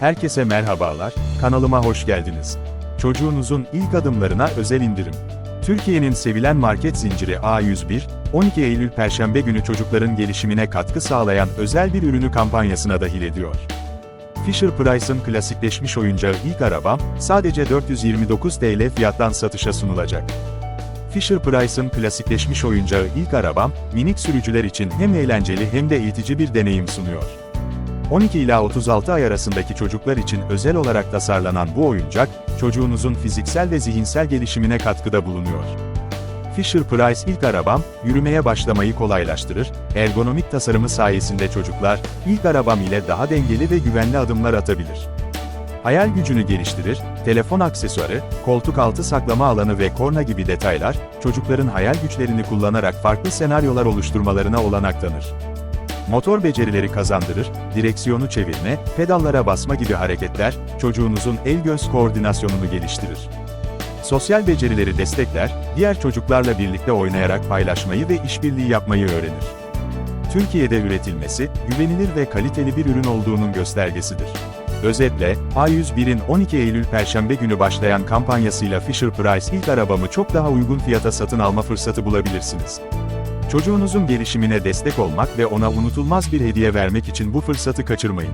Herkese merhabalar, kanalıma hoş geldiniz. Çocuğunuzun ilk adımlarına özel indirim. Türkiye'nin sevilen market zinciri A101, 12 Eylül Perşembe günü çocukların gelişimine katkı sağlayan özel bir ürünü kampanyasına dahil ediyor. Fisher Price'ın klasikleşmiş oyuncağı ilk arabam, sadece 429 TL fiyattan satışa sunulacak. Fisher Price'ın klasikleşmiş oyuncağı ilk arabam, minik sürücüler için hem eğlenceli hem de eğitici bir deneyim sunuyor. 12 ila 36 ay arasındaki çocuklar için özel olarak tasarlanan bu oyuncak, çocuğunuzun fiziksel ve zihinsel gelişimine katkıda bulunuyor. Fisher Price ilk arabam, yürümeye başlamayı kolaylaştırır, ergonomik tasarımı sayesinde çocuklar, ilk arabam ile daha dengeli ve güvenli adımlar atabilir. Hayal gücünü geliştirir, telefon aksesuarı, koltuk altı saklama alanı ve korna gibi detaylar, çocukların hayal güçlerini kullanarak farklı senaryolar oluşturmalarına olanak tanır. Motor becerileri kazandırır, direksiyonu çevirme, pedallara basma gibi hareketler, çocuğunuzun el-göz koordinasyonunu geliştirir. Sosyal becerileri destekler, diğer çocuklarla birlikte oynayarak paylaşmayı ve işbirliği yapmayı öğrenir. Türkiye'de üretilmesi, güvenilir ve kaliteli bir ürün olduğunun göstergesidir. Özetle, A101'in 12 Eylül Perşembe günü başlayan kampanyasıyla Fisher Price ilk arabamı çok daha uygun fiyata satın alma fırsatı bulabilirsiniz. Çocuğunuzun gelişimine destek olmak ve ona unutulmaz bir hediye vermek için bu fırsatı kaçırmayın.